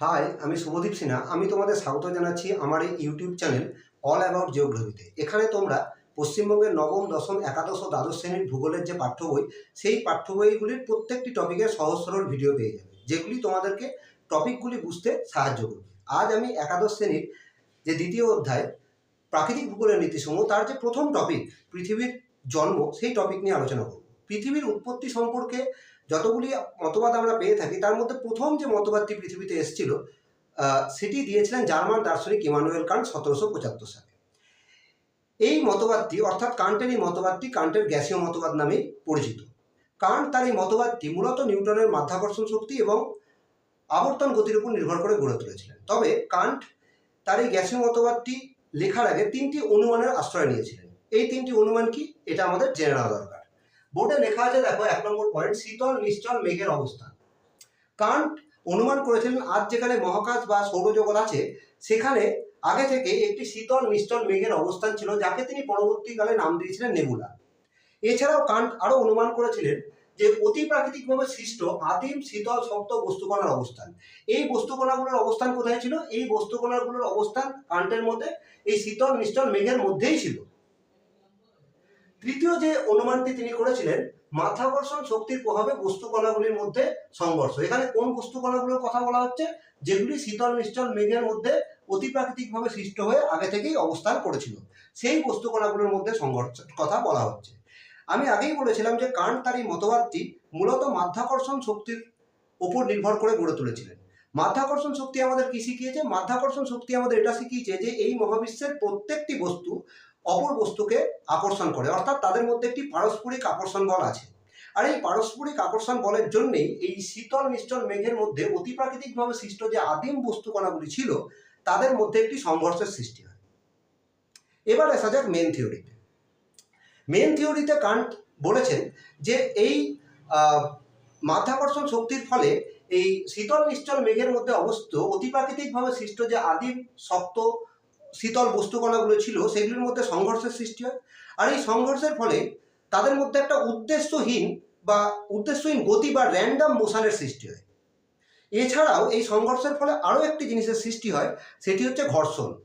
High আমি শুভদীপ সিনহা। আমি তোমাদের স্বাগত জানাচ্ছি আমার এই ইউটিউব চ্যানেল অল অ্যাবাউট জিওগ্রাফিতে এখানে তোমরা পশ্চিমবঙ্গের নবম, দশম, একাদশ ও দ্বাদশ শ্রেণির ভূগোলের যে পাঠ্য বই সেই পাঠ্য বইগুলির প্রত্যেকটি টপিকের সহজ সরল ভিডিও পেয়ে যাবে, যেগুলি তোমাদেরকে টপিকগুলি বুঝতে সাহায্য করবে। আজ আমি একাদশ শ্রেণির যে দ্বিতীয় অধ্যায়, প্রাকৃতিক ভূগোলের নীতিসমূহ, তার যে প্রথম টপিক পৃথিবীর জন্ম, সেই টপিক নিয়ে আলোচনা করব। পৃথিবীর উৎপত্তি সম্পর্কে যতগুলি মতবাদ আমরা পেয়ে থাকি, তার মধ্যে প্রথম যে মতবাদটি পৃথিবীতে এসেছিল সেটি দিয়েছিলেন জার্মান দার্শনিক ইমানুয়েল কান্ট সতেরোশো পঁচাত্তর সালে। এই মতবাদটি, অর্থাৎ কান্টের এই মতবাদটি কান্টের গ্যাসীয় মতবাদ নামে পরিচিত। কান্ট তার এই মতবাদটি মূলত নিউটনের মাধ্যাকর্ষণ শক্তি এবং আবর্তন গতির উপর নির্ভর করে গড়ে তুলেছিলেন। তবে কান্ট তার এই গ্যাসীয় মতবাদটি লেখার আগে তিনটি অনুমানের আশ্রয় নিয়েছিলেন। এই তিনটি অনুমান কি? এটা আমাদের জেনে নেওয়া দরকার। বোর্ডে লেখা আছে, দেখো, এক নম্বর পয়েন্ট শীতল, নিশ্চল, মেঘের অবস্থান। কান্ট অনুমান করেছিলেন আজ যেখানে মহাকাশ বা সৌরজগৎ আছে, সেখানে আগে থেকে একটি শীতল, নিশ্চল, মেঘের অবস্থান ছিল, যাকে তিনি পরবর্তীকালে নাম দিয়েছিলেন নেবুলা। এছাড়াও কান্ট আরও অনুমান করেছিলেন যে, অতি প্রাকৃতিকভাবে সৃষ্ট আদিম শীতল শক্ত বস্তুকণার অবস্থান। এই বস্তুকণাগুলোর অবস্থান কোথায় ছিল? এই বস্তুকণাগুলোর অবস্থান কান্টের মধ্যে এই শীতল, নিশ্চল, মেঘের মধ্যেই ছিল। তৃতীয় যে অনুমানটি তিনি করেছিলেন, মাধ্যাকর্ষণ শক্তির প্রভাবে বস্তু কণাগুলির মধ্যে সংঘর্ষ। এখানে কোন বস্তু কণাগুলোর কথা বলা হচ্ছে? যেগুলি শীতল, নিশ্চল মেঘের মধ্যে অতি প্রাকৃতিকভাবে সৃষ্ট হয়ে আগে থেকেই অবস্থান করেছিল। সেই বস্তু কণাগুলোর মধ্যে সংঘর্ষের কথা বলা হচ্ছে। আমি আগেই বলেছিলাম যে কান্ট তার এই মতবাদটি মূলত মাধ্যাকর্ষণ শক্তির উপর নির্ভর করে গড়ে তুলেছিলেন। মাধ্যাকর্ষণ শক্তি আমাদের কি শিখিয়েছে? মাধ্যাকর্ষণ শক্তি আমাদের এটা শিখিয়েছে যে এই মহাবিশ্বের প্রত্যেকটি বস্তু অপর বস্তুকে আকর্ষণ করে, অর্থাৎ তাদের মধ্যে একটি পারস্পরিক আকর্ষণ বল আছে। আর এই পারস্পরিক আকর্ষণ বলের জন্যেই এই শীতল মিষ্টল মেঘের মধ্যে অতিপ্রাকৃতিকভাবে সৃষ্ট যে আদিম বস্তুকণাগুলি ছিল, তাদের মধ্যে একটি সংঘর্ষের সৃষ্টি হয়। এবার আসা যাক মেন থিওরিতে মেন থিওরিতে কান্ট বলেছেন যে এই মাধ্যাকর্ষণ শক্তির ফলে এই শীতল নিশ্চল মেঘের মধ্যে অবস্থিত অতিপ্রাকৃতিকভাবে সৃষ্ট যে আদিম, শক্ত শীতল বস্তুকণাগুলো ছিল, সেগুলির মধ্যে সংঘর্ষের সৃষ্টি হয়। আর এই সংঘর্ষের ফলে তাদের মধ্যে একটা উদ্দেশ্যহীন বা উদ্দেশ্যহীন গতি বা র্যান্ডাম মোশনের সৃষ্টি হয়। এছাড়াও এই সংঘর্ষের ফলে আরও একটি জিনিসের সৃষ্টি হয়, সেটি হচ্ছে ঘর্ষণ।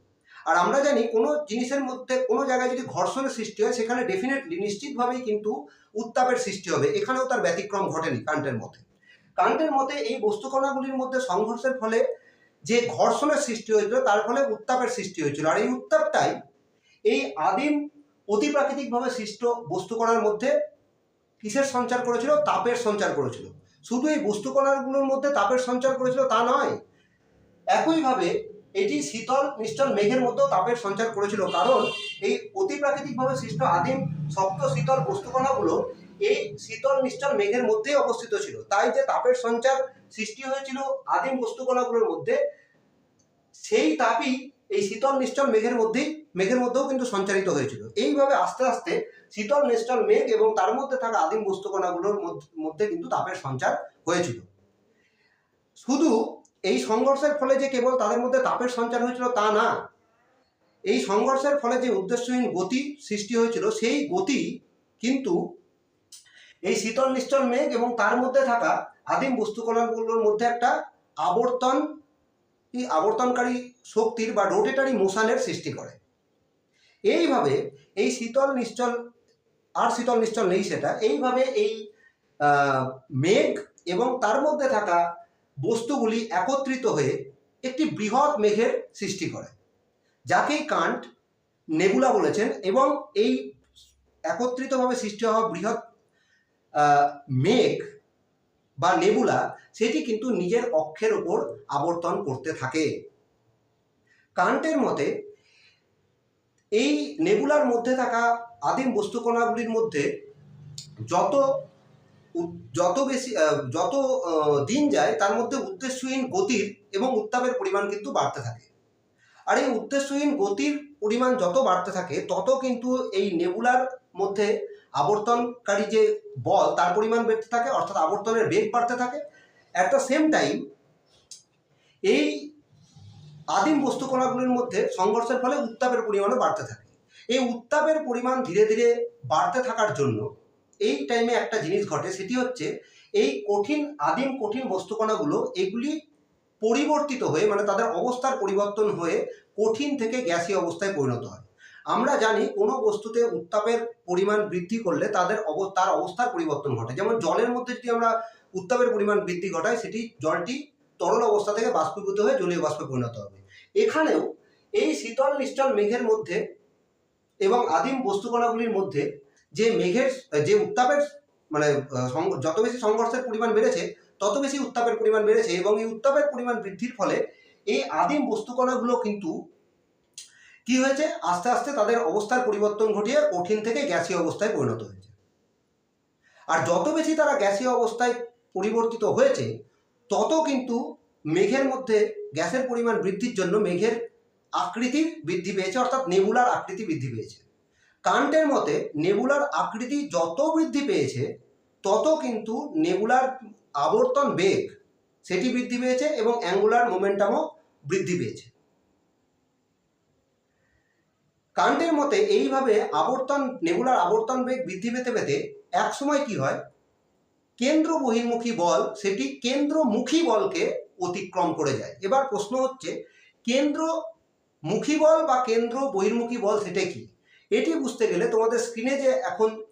আর আমরা জানি কোনো জিনিসের মধ্যে কোনো জায়গায় যদি ঘর্ষণের সৃষ্টি হয়, সেখানে ডেফিনেটলি নিশ্চিতভাবেই কিন্তু উত্তাপের সৃষ্টি হবে। এখানেও তার ব্যতিক্রম ঘটেনি কান্টের মতে। কান্টের মতে এই বস্তুকণাগুলির মধ্যে সংঘর্ষের ফলে যে ঘর্ষণের সৃষ্টি হয়েছিল, তার ফলে উত্তাপের সৃষ্টি হয়েছিল। আর এই উত্তাপটাই এই আদিম অতিপ্রাকৃতিকভাবে সৃষ্ট বস্তুকণার মধ্যে কিসের সঞ্চার করেছিল? তাপের সঞ্চার করেছিল। শুধু এই বস্তুকণাগুলোর মধ্যে তাপের সঞ্চার করেছিল তা নয়, একইভাবে এটি শীতল নিশ্চল মেঘের মধ্যেও তাপের সঞ্চার করেছিল। কারণ এই অতিপ্রাকৃতিকভাবে সৃষ্ট আদিম শক্ত শীতল বস্তুকণাগুলো এই শীতল নিশ্চল মেঘের মধ্যেই অবস্থিত ছিল। তাই যে তাপের সঞ্চার সৃষ্টি হয়েছিল আদিম বস্তুকণাগুলোর মধ্যে, সেই তাপই এই শীতল নিশ্চল মেঘের মধ্যেই, মেঘের মধ্যেও কিন্তু সঞ্চারিত হয়েছিল। এইভাবে আস্তে আস্তে শীতল নিশ্চল মেঘ এবং তার মধ্যে থাকা আদিম বস্তুকণাগুলোর মধ্যে কিন্তু তাপের সঞ্চার হয়েছিল। শুধু এই সংঘর্ষের ফলে যে কেবল তাদের মধ্যে তাপের সঞ্চার হয়েছিল তা না, এই সংঘর্ষের ফলে যে উদ্দেশ্যহীন গতি সৃষ্টি হয়েছিল, সেই গতি কিন্তু এই শীতল নিশ্চল মেঘ এবং তার মধ্যে থাকা আদিম বস্তুকণাগুলোর মধ্যে একটা আবর্তন আবর্তনকারী শক্তির বা রোটেটারি মোশনের সৃষ্টি করে। এইভাবে এই শীতল নিশ্চল, আর শীতল নিশ্চল নেই সেটা, এইভাবে এই মেঘ এবং তার মধ্যে থাকা বস্তুগুলি একত্রিত হয়ে একটি বৃহৎ মেঘের সৃষ্টি করে, যাকেই কান্ট নেবুলা বলেছেন এবং এই একত্রিতভাবে সৃষ্টি হওয়া বৃহৎ মেঘ বা নেবুলা, সেটি কিন্তু নিজের অক্ষের ওপর আবর্তন করতে থাকে। কান্টের মতে, এই নেবুলার মধ্যে থাকা আদিম বস্তুকণাগুলির মধ্যে যত যত বেশি যত দিন যায়, তার মধ্যে উদ্দেশ্যহীন গতির এবং উত্তাপের পরিমাণ কিন্তু বাড়তে থাকে। আর এই উদ্দেশ্যহীন গতির পরিমাণ যত বাড়তে থাকে, তত কিন্তু এই নেবুলার মধ্যে আবর্তনকারী যে বল, তার পরিমাণ বেড়তে থাকে, অর্থাৎ আবর্তনের বেগ বাড়তে থাকে। অ্যাট দ্য সেম টাইম এই আদিম বস্তুকণাগুলির মধ্যে সংঘর্ষের ফলে উত্তাপের পরিমাণও বাড়তে থাকে। এই উত্তাপের পরিমাণ ধীরে ধীরে বাড়তে থাকার জন্য এই টাইমে একটা জিনিস ঘটে, সেটি হচ্ছে এই কঠিন, আদিম কঠিন বস্তুকণাগুলো, এগুলি পরিবর্তিত হয়ে মানে তাদের অবস্থার পরিবর্তন হয়ে কঠিন থেকে গ্যাসীয় অবস্থায় পরিণত হয়। আমরা জানি কোনো বস্তুতে উত্তাপের পরিমাণ বৃদ্ধি করলে তাদের অব তার অবস্থার পরিবর্তন ঘটে। যেমন জলের মধ্যে যদি আমরা উত্তাপের পরিমাণ বৃদ্ধি ঘটাই, সেটি জলটি তরল অবস্থা থেকে বাষ্পীভূত হয়ে জলীয় বাষ্পে পরিণত হবে। এখানেও এই শীতল নিশ্চল মেঘের মধ্যে এবং আদিম বস্তুকণাগুলির মধ্যে যে মেঘের, যে উত্তাপের মানে যত বেশি সংঘর্ষের পরিমাণ বেড়েছে, তত বেশি উত্তাপের পরিমাণ বেড়েছে এবং এই উত্তাপের পরিমাণ বৃদ্ধির ফলে এই আদিম বস্তুকণাগুলো কিন্তু কি হয়েছে? আস্তে আস্তে তাদের অবস্থার পরিবর্তন ঘটিয়ে কঠিন থেকে গ্যাসীয় অবস্থায় পরিণত হয়েছে। আর যত বেশি তারা গ্যাসীয় অবস্থায় পরিবর্তিত হয়েছে, তত কিন্তু মেঘের মধ্যে গ্যাসের পরিমাণ বৃদ্ধির জন্য মেঘের আকৃতি বৃদ্ধি পেয়েছে, অর্থাৎ নেবুলার আকৃতি বৃদ্ধি পেয়েছে। কান্টের মতে, নেবুলার আকৃতি যত বৃদ্ধি পেয়েছে, তত কিন্তু নেবুলার আবর্তন বেগ সেটি বৃদ্ধি পেয়েছে এবং অ্যাঙ্গুলার মোমেন্টামও বৃদ্ধি পেয়েছে। কান্টের মতে এইভাবে আবর্তন, নেবুলার আবর্তন বেগ বৃদ্ধি পেতে পেতে এক সময় কি হয়? কেন্দ্র বহির্মুখী বল সেটি কেন্দ্রমুখী বলকে অতিক্রম করে যায়। এবার প্রশ্ন হচ্ছে, কেন্দ্রমুখী বল বা কেন্দ্র বহির্মুখী বল সেটা কি? এটি বুঝতে গেলে তোমাদের স্ক্রিনে যে এখন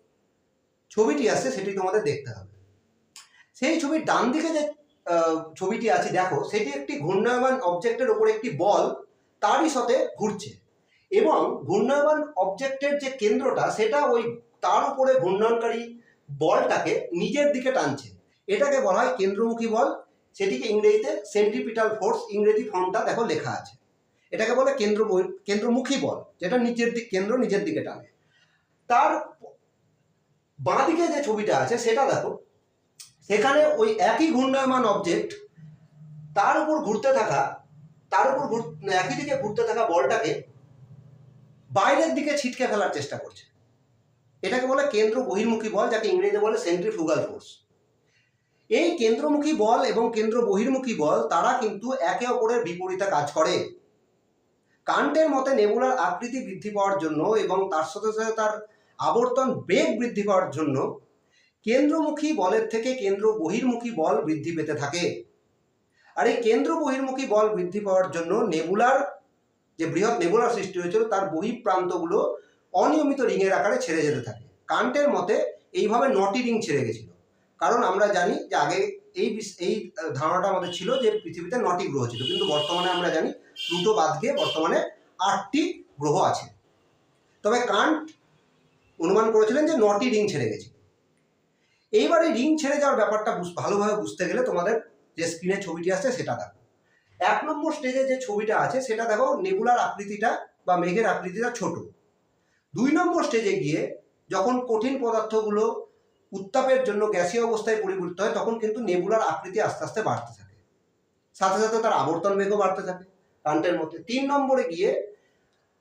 ছবিটি আছে সেটি তোমাদের দেখতে হবে। সেই ছবির ডান দিকে যে ছবিটি আছে, দেখো, সেটি একটি ঘূর্ণায়মান অবজেক্টের ওপরে একটি বল, তারই সাথে ঘুরছে। এবং ঘূর্ণায়মান অবজেক্টের যে কেন্দ্রটা, সেটা ওই তার উপরে ঘূর্ণয়নকারী বলটাকে নিজের দিকে টানছে। এটাকে বলা হয় কেন্দ্রমুখী বল। সেটিকে ইংরেজিতে সেন্ট্রিপিটাল ফোর্স ইংরেজি ফর্মটা দেখো লেখা আছে। এটাকে বলে কেন্দ্র কেন্দ্রমুখী বল, যেটা নিচের দিক কেন্দ্র নিজের দিকে টানে। তার বাঁ দিকে যে ছবিটা আছে, সেটা দেখো। সেখানে ওই একই ঘূর্ণায়মান অবজেক্ট তার উপর ঘুরতে থাকা, তার উপর একই দিকে ঘুরতে থাকা বলটাকে বাইরের দিকে ছিটকে ফেলার চেষ্টা করছে। এটাকে বলে কেন্দ্র বহির্মুখী বল, যাকে ইংরেজি বলে সেন্ট্রিফুগাল ফোর্স এই কেন্দ্রমুখী বল এবং কেন্দ্র বহির্মুখী বল, তারা কিন্তু একে অপরের বিপরীতে কাজ করে। কান্টের মতে নেবুলার আকৃতি বৃদ্ধি পাওয়ার জন্য এবং তার সাথে সাথে তার আবর্তন বেগ বৃদ্ধি পাওয়ার জন্য কেন্দ্রমুখী বলের থেকে কেন্দ্র বহির্মুখী বল বৃদ্ধি পেতে থাকে। আর এই কেন্দ্র বহির্মুখী বল বৃদ্ধি পাওয়ার জন্য নেবুলার যে বৃহৎ নেবুলার সৃষ্টি হয়েছিল, তার বহি প্রান্তগুলো অনিয়মিত রিংয়ের আকারে ছেড়ে যেতে থাকে। কান্টের মতে, এইভাবে নটি রিং ছেড়ে গেছিল। কারণ আমরা জানি যে আগে এই এই ধারণাটা আমাদের ছিল যে পৃথিবীতে নটি গ্রহ ছিল। কিন্তু বর্তমানে আমরা জানি প্লুটো বাদ দিয়ে বর্তমানে আটটি গ্রহ আছে। তবে কান্ট অনুমান করেছিলেন যে নটি রিং ছেড়ে গেছে। এইবার এই রিং ছেড়ে যাওয়ার ব্যাপারটা ভালোভাবে বুঝতে গেলে তোমাদের যে স্ক্রিনে ছবিটি আছে সেটা দেখো। এক নম্বর স্টেজে যে ছবিটা আছে, সেটা দেখো নেবুলার আকৃতিটা বা মেঘের আকৃতিটা ছোট। দুই নম্বর স্টেজে গিয়ে যখন কঠিন পদার্থগুলো উত্তাপের জন্য গ্যাসীয় অবস্থায় পরিবর্তিত হয়, তখন কিন্তু নেবুলার আকৃতি আস্তে আস্তে বাড়তে থাকে। সাথে সাথে তার আবর্তন বেগও বাড়তে থাকে কান্টের মধ্যে। তিন নম্বরে গিয়ে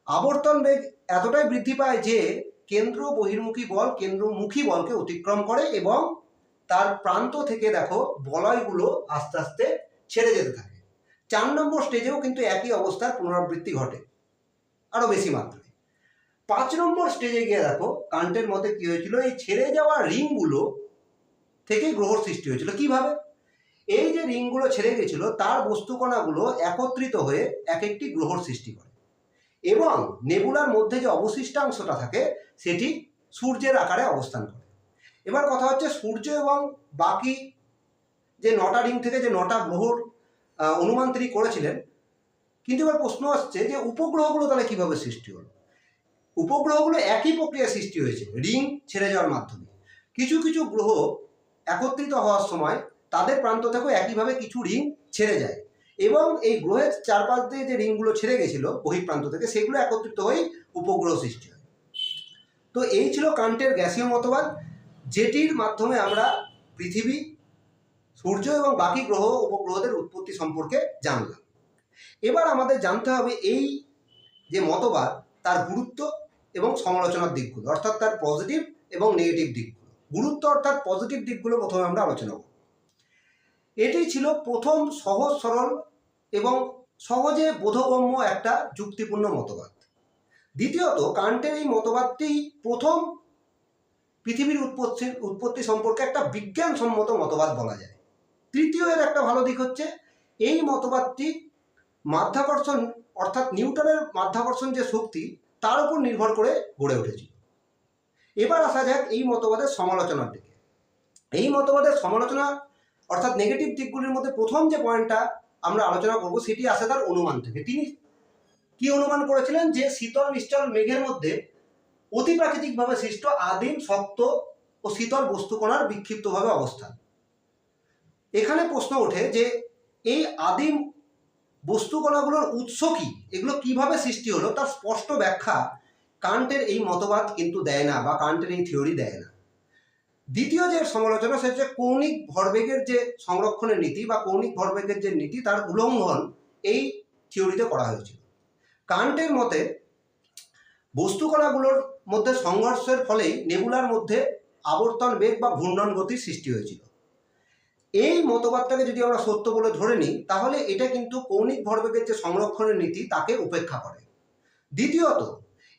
আবর্তন বেগ এতটাই বৃদ্ধি পায় যে কেন্দ্র বহির্মুখী বল কেন্দ্রমুখী বলকে অতিক্রম করে এবং তার প্রান্ত থেকে দেখো বলয়গুলো আস্তে আস্তে ছেড়ে যেতে থাকে। চার নম্বর স্টেজেও কিন্তু একই অবস্থার পুনরাবৃত্তি ঘটে আরও বেশি মাত্রায়। পাঁচ নম্বর স্টেজে গিয়ে দেখো, কান্টের মতে কি হয়েছিল? এই ছেড়ে যাওয়া রিংগুলো থেকে গ্রহর সৃষ্টি হয়েছিল। কীভাবে? এই যে রিংগুলো ছেড়ে গেছিল, তার বস্তুকণাগুলো একত্রিত হয়ে এক একটি গ্রহর সৃষ্টি করে। এবং নেবুলার মধ্যে যে অবশিষ্টাংশটা থাকে, সেটি সূর্যের আকারে অবস্থান করে। এবার কথা হচ্ছে সূর্য এবং বাকি যে নটা রিং থেকে যে নটা গ্রহর অনুমান তিনি করেছিলেন। কিন্তু এবার প্রশ্ন আসছে যে উপগ্রহগুলো তাহলে কীভাবে সৃষ্টি হলো? উপগ্রহগুলো একই প্রক্রিয়া সৃষ্টি হয়েছে, রিং ছেড়ে যাওয়ার মাধ্যমে। কিছু কিছু গ্রহ একত্রিত হওয়ার সময় তাদের প্রান্ত থেকেও একইভাবে কিছু রিং ছেড়ে যায়। এবং এই গ্রহের চারপাশ দিয়ে যে রিংগুলো ছেড়ে গেছিল বহিঃপ্রান্ত থেকে, সেগুলো একত্রিত হয়ে উপগ্রহ সৃষ্টি হয়। তো এই ছিল কান্টের গ্যাসীয় মতবাদ, যেটির মাধ্যমে আমরা পৃথিবী সূর্য এবং বাকি গ্রহ উপগ্রহদের উৎপত্তি সম্পর্কে জানলাম। এবার আমাদের জানতে হবে এই যে মতবাদ, তার গুরুত্ব এবং সমালোচনার দিকগুলো, অর্থাৎ তার পজিটিভ এবং নেগেটিভ দিকগুলো। গুরুত্ব অর্থাৎ পজিটিভ দিকগুলো প্রথমে আমরা আলোচনা করব। এটি ছিল প্রথম সহজ সরল এবং সহজে বোধগম্য একটা যুক্তিপূর্ণ মতবাদ। দ্বিতীয়ত, কান্টের এই মতবাদটি প্রথম পৃথিবীর উৎপত্তি উৎপত্তি সম্পর্কে একটা বিজ্ঞানসম্মত মতবাদ বলা যায়। তৃতীয় এর একটা ভালো দিক হচ্ছে, এই মতবাদটি মাধ্যাকর্ষণ অর্থাৎ নিউটনের মাধ্যাকর্ষণ যে শক্তি, তার উপর নির্ভর করে গড়ে উঠেছিল। এবার আসা যাক এই মতবাদের সমালোচনার দিকে। এই মতবাদের সমালোচনা অর্থাৎ নেগেটিভ দিকগুলির মধ্যে প্রথম যে পয়েন্টটা আমরা আলোচনা করব, সেটি আসে তার অনুমান থেকে। তিনি কি অনুমান করেছিলেন যে শীতল নিশ্চল মেঘের মধ্যে অতিপ্রাকৃতিকভাবে সৃষ্ট আদিম, শক্ত ও শীতল বস্তুকণার বিক্ষিপ্তভাবে অবস্থান। এখানে প্রশ্ন ওঠে যে এই আদিম বস্তুকণাগুলোর উৎস কি? এগুলো কীভাবে সৃষ্টি হলো? তার স্পষ্ট ব্যাখ্যা কান্টের এই মতবাদ কিন্তু দেয় না বা কান্টের এই থিওরি দেয় না। দ্বিতীয় যে সমালোচনা, সেটা হচ্ছে কৌণিক ভরবেগের যে সংরক্ষণের নীতি বা কৌণিক ভরবেগের যে নীতি, তার উল্লঙ্ঘন এই থিওরিতে করা হয়েছিল। কান্টের মতে বস্তুকণাগুলোর মধ্যে সংঘর্ষের ফলেই নেবুলার মধ্যে আবর্তন বেগ বা ঘূর্ণন গতির সৃষ্টি হয়েছিল। এই মতবাদটাকে যদি আমরা সত্য বলে ধরে নিই, তাহলে এটা কিন্তু কৌণিক ভরবেগের যে সংরক্ষণের নীতি, তাকে উপেক্ষা করে। দ্বিতীয়ত,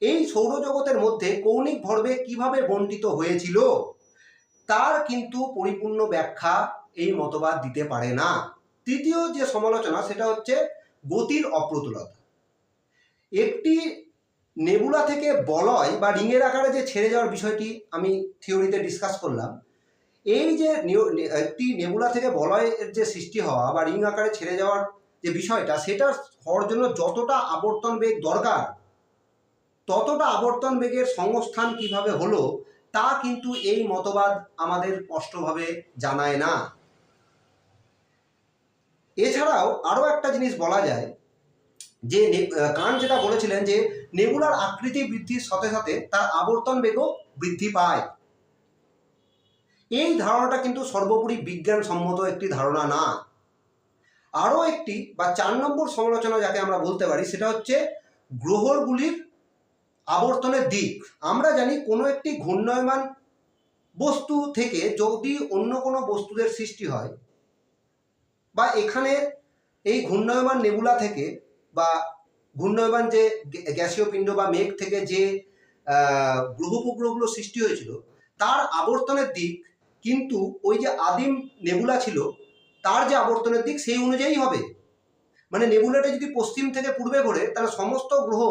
এই সৌরজগতের মধ্যে কৌণিক ভরবেগ কীভাবে বন্টিত হয়েছিল, তার কিন্তু পরিপূর্ণ ব্যাখ্যা এই মতবাদ দিতে পারে না। তৃতীয় যে সমালোচনা, সেটা হচ্ছে গতির অপ্রতুলতা। একটি নেবুলা থেকে বলয় বা রিংয়ের আকারে যে ছেড়ে যাওয়ার বিষয়টি আমি থিওরিতে ডিসকাস করলাম এই যে একটি নেবুলা থেকে বলয়ের যে সৃষ্টি হওয়া বা রিং আকারে ছেড়ে যাওয়ার যে বিষয়টা, সেটা হওয়ার জন্য যতটা আবর্তন বেগ দরকার, ততটা আবর্তন বেগের সংস্থান কীভাবে হলো, তা কিন্তু এই মতবাদ আমাদের স্পষ্টভাবে জানায় না। এছাড়াও আরও একটা জিনিস বলা যায়, যে কান যেটা বলেছিলেন যে, নেবুলার আকৃতি বৃদ্ধির সাথে সাথে তার আবর্তন বেগও বৃদ্ধি পায়। এই ধারণাটা কিন্তু সর্বোপরি বিজ্ঞানসম্মত একটি ধারণা না। আরও একটি বা চার নম্বর সমালোচনা যাকে আমরা বলতে পারি, সেটা হচ্ছে গ্রহগুলির আবর্তনের দিক। আমরা জানি কোনো একটি ঘূর্ণয়মান বস্তু থেকে যদি অন্য কোনো বস্তুদের সৃষ্টি হয় বা এখানে এই ঘূর্ণয়মান নেবুলা থেকে বা ঘূর্ণয়মান যে গ্যা- গ্যাসীয় পিণ্ড বা মেঘ থেকে যে গ্রহ উপগ্রহগুলো সৃষ্টি হয়েছিল, তার আবর্তনের দিক কিন্তু ওই যে আদিম নেবুলা ছিল, তার যে আবর্তনের দিক সেই অনুযায়ী হবে। মানে নেবুলাটা যদি পশ্চিম থেকে পূর্বে ঘোরে, তাহলে সমস্ত গ্রহ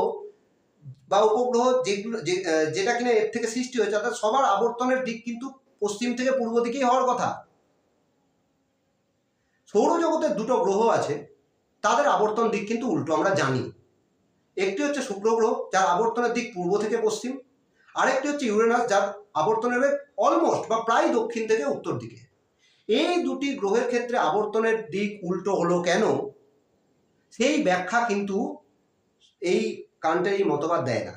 বা উপগ্রহ যেগুলো যেটা কিনা এর থেকে সৃষ্টি হয়েছে, অর্থাৎ সবার আবর্তনের দিক কিন্তু পশ্চিম থেকে পূর্ব দিকেই হওয়ার কথা। সৌরজগতের দুটো গ্রহ আছে, তাদের আবর্তন দিক কিন্তু উল্টো, আমরা জানি। একটি হচ্ছে শুক্র গ্রহ, যার আবর্তনের দিক পূর্ব থেকে পশ্চিম আরেকটি হচ্ছে ইউরেনাস, যার আবর্তনের বেগ অলমোস্ট বা প্রায় দক্ষিণ থেকে উত্তর দিকে। এই দুটি গ্রহের ক্ষেত্রে আবর্তনের দিক উল্টো হলো কেন? সেই ব্যাখ্যা কিন্তু এই কান্টের এই মতবাদ দেয় না।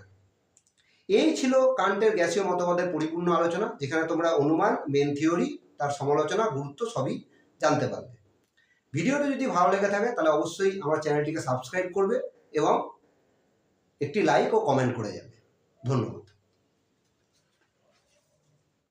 এই ছিল কান্টের গ্যাসীয় মতবাদের পরিপূর্ণ আলোচনা, যেখানে তোমরা অনুমান মেন থিওরি তার সমালোচনা, গুরুত্ব সবই জানতে পারবে। ভিডিওটি যদি ভালো লেগে থাকে, তাহলে অবশ্যই আমার চ্যানেলটিকে সাবস্ক্রাইব করবে এবং একটি লাইক ও কমেন্ট করে যাবে। ধন্যবাদ।